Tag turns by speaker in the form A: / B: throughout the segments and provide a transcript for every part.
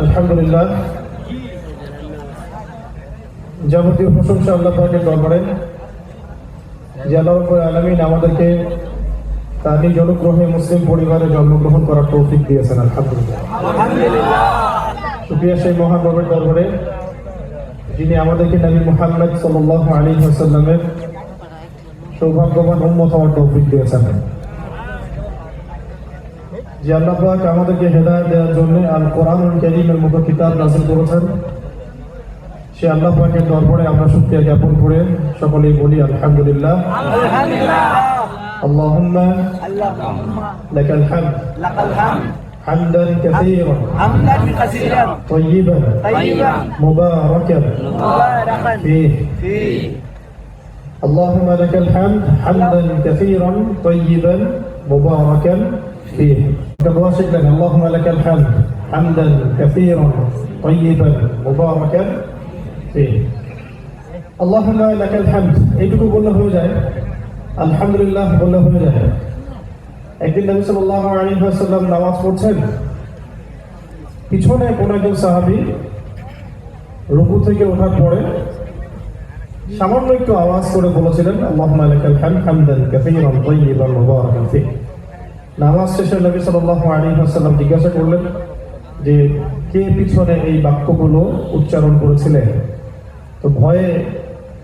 A: আলহামদুলিল্লাহ। যাবতীয় প্রশংসা আল্লাহ পাকের দরবারে যে আল্লাহ আলামিন আমাদেরকে তার নিজ অনুগ্রহে মুসলিম পরিবারে জন্মগ্রহণ করার তৌফিক দিয়েছেন আলহামদুলিল্লাহ। শুক্রিয়া সেই মহান রবের দরবারে যিনি আমাদেরকে নবী মুহাম্মদ সাল্লাল্লাহু আলাইহি ওয়াসাল্লামের সৌভাগ্যবান উম্মত হওয়ার তৌফিক দিয়েছেন। যে আল্লাহ পাক আমাদেরকে হেদায়েত দেওয়ার জন্য আল কোরআনুল কারীমের মতো কিতাব নাযিল করেছেন সে আল্লাহ পাকের দরবারে আমরা শুকরিয়া জ্ঞাপন করে সকলেই বলি আলহামদুলিল্লাহ আল্লাহুম্মা
B: اللهم
A: লাকাল হামদ
B: لك الحمد
A: হামদান কাসীরান
B: حمدا كثيرا
A: طيبا
B: طيبا
A: مباركا
B: مباركا
A: فيه
B: فيه
A: اللهم لك الحمد حمدا كثيرا طيبا مباركا فيه كبواسك لك اللهم لك الحمد حمدا كثيرا طيبا مباركا فيه اللهم لك الحمد এইটুকু বললে হয়ে যায় আলহামদুলিল্লাহ বললে হয়ে যায় একদিন নবী সাল্লাল্লাহু আলাইহি ওয়াসাল্লাম নামাজ পড়ছেন পিছনে কোন একজন সাহাবী রুকু থেকে ওঠার পরে সামান্য একটু আওয়াজ করে বলেছিলেন আল্লাহুম্মা লাকাল হামদ হামদান কাসীরান তাইয়িবান মুবারাকান ফিহ নামাজ শেষে নবী সাল্লাল্লাহু আলাইহি ওয়াসাল্লাম জিজ্ঞাসা করলেন যে, কে পিছনে এই বাক্যগুলো উচ্চারণ করেছিলেন তো ভয়ে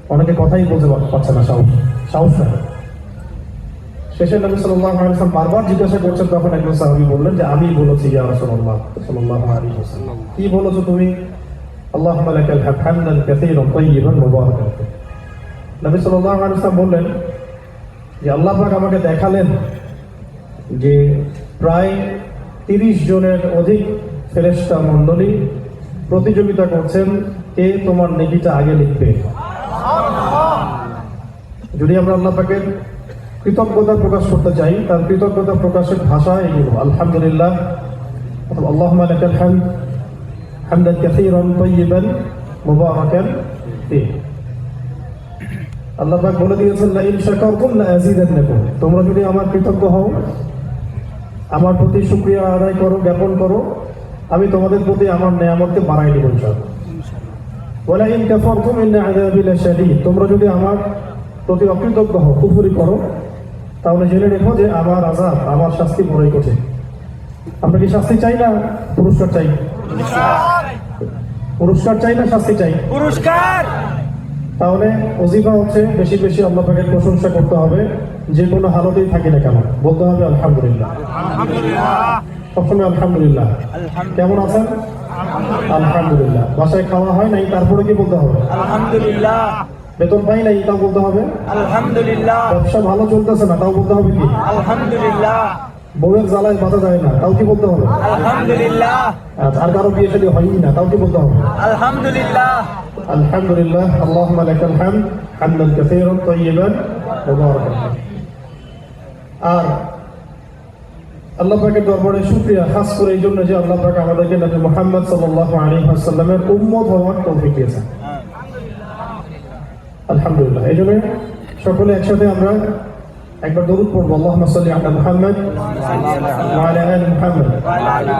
A: অনেকে কথাই বলতে পার- পারছে না, সাহস। সাহস নাই। শেষে নবী সাল্লাল্লাহু আলাইহি ওয়াসাল্লাম বারবার জিজ্ঞাসা করছেন, তখন একজন সাহাবী বললেন যে, আমি বলেছি ইয়া রাসূলুল্লাহ সাল্লাল্লাহু আলাইহি ওয়াসাল্লাম। কি বলেছ তুমি? আল্লাহুম্মা লাকাল হামদ হামদান কাসীরান তাইয়িবান মুবারাকান। নবী সাল্লাল্লাহু আলাইহি ওয়াসাল্লাম বললেন যে, আল্লাহ পাক আমাকে দেখালেন যে প্রায় তিরিশ জনের অধিক ফেরেশতা মণ্ডলী প্রতিযোগিতা করছেন, কে তোমার নেকিটা আগে লিখবে? যদি আমরা আল্লাহ পাকের কৃতজ্ঞতা প্রকাশ করতে চাই, তার কৃতজ্ঞতা প্রকাশের ভাষা এগুলো আলহামদুলিল্লাহ হামদ, হামদান কাসীরান তাইয়িবান মুবারাকান আল্লাহ পাক বলে দিয়েছেন, লা ইন শাকারতুম লা আযীদান্নাকুম। তোমরা যদি আমার কৃতজ্ঞ হও আমার প্রতি শুকরিয়া আদায় করো জ্ঞাপন করো। আমি তোমাদের প্রতি আমার নিয়ামতকে বাড়াই লাশাদীদ। তোমরা যদি আমার প্রতি অকৃতজ্ঞ হও কুফরি করো তাহলে জেনে রেখো যে আমার আযাব আমার শাস্তি বড়ই কঠিন। আমরা কি শাস্তি চাই না? পুরস্কার চাই। পুরস্কার চাই না শাস্তি চাই।
B: পুরস্কার!
A: তাহলে অজিফা হচ্ছে বেশি বেশি আল্লাহ পাকের প্রশংসা করতে হবে যে কোনো হালতেই থাকি না কেন। বলতে হবে আলহামদুলিল্লাহ। সবসময় আলহামদুলিল্লাহ। কেমন আছেন? আলহামদুলিল্লাহ। বাসায় খাওয়া হয় নাই তারপরে কি বলতে হবে?
B: আলহামদুলিল্লাহ।
A: বেতন পাই নাই তাও বলতে হবে?
B: আলহামদুলিল্লাহ।
A: ব্যবসা ভালো চলতেছে না তাও বলতে হবে কি?
B: আলহামদুলিল্লাহ।
A: বউয়ের জ্বালায় বাধা যায় না তাও কি বলতে হবে
B: আলহামদুলিল্লাহ
A: আচ্ছা, আর কারো বিয়ে শাদী হয়ই না তাও কি বলতে হবে
B: আলহামদুলিল্লাহ
A: আলহামদুলিল্লাহ اللهم لك الحمد حمدا كثيرا طيبا مباركا فيه। আর আল্লাহ পাকের দরবারে শুকরিয়া খাস করে এই জন্য যে আল্লাহ পাক আমাদেরকে নবী মুহাম্মদ সাল্লাল্লাহু আলাইহি ওয়াসাল্লামের উম্মত হওয়ার তৌফিক দিয়েছেন আলহামদুলিল্লাহ এই জন্য সকলে একসাথে আমরা একবার দরুদ পড়বো আল্লাহুম্মা সাল্লি আলা মুহাম্মদ ওয়া আলা আলি মুহাম্মদ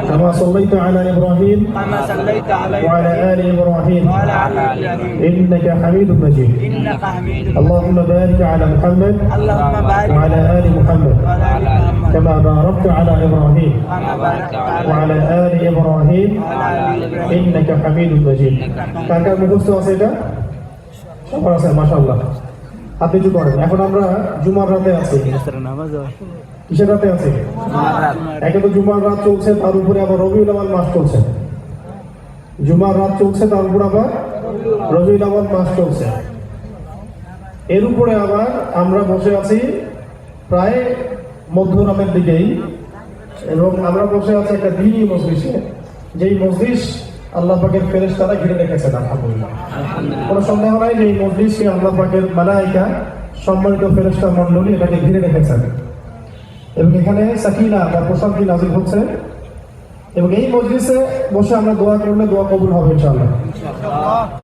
A: কামা সাল্লাইতা আলা ইব্রাহিম
B: كما صليت على
A: وعلى آل إبراهيم
B: وعلى آل إبراهيم
A: إنك حميد مجيد
B: إنك حميد
A: اللهم بارك على محمد
B: اللهم بارك
A: وعلى آل محمد
B: وعلى آل محمد
A: كما باركت على إبراهيم
B: كما باركت على
A: وعلى آل إبراهيم
B: وعلى آل إبراهيم
A: إنك حميد مجيد কার কার মুখস্থ আছে এটা সবার আছে মাশাআল্লাহ হাতে জু করেন। এখন আমরা জুমার রাতে আছি। কিসের রাতে আছি? একে তো জুমার রাত চলছে তার উপরে আবার রবিউল আওয়াল মাস চলছে। জুমার রাত চলছে তার উপর আবার রবিউল আওয়াল মাস চলছে। এর উপরে আবার আমরা বসে আছি প্রায় মধ্যরামের দিকেই। এবং আমরা বসে আছি একটা দিনই মজলিসে। যেই মজলিস আল্লাহ পাকের তারা ঘিরে রেখেছেন আলহামদুলিল্লাহ। কোনো সন্দেহ নাই যে এই মজলিসকে আল্লাহ পাকের মালাইকা সম্মানিত ফেরেশতা মণ্ডলী এটাকে ঘিরে রেখেছেন। এবং এখানে সাকিনা বা প্রশান্তি নাজিল হচ্ছে। এবং এই মজলিসে বসে আমরা দোয়া করলে দোয়া কবুল হবে ইনশাআল্লাহ।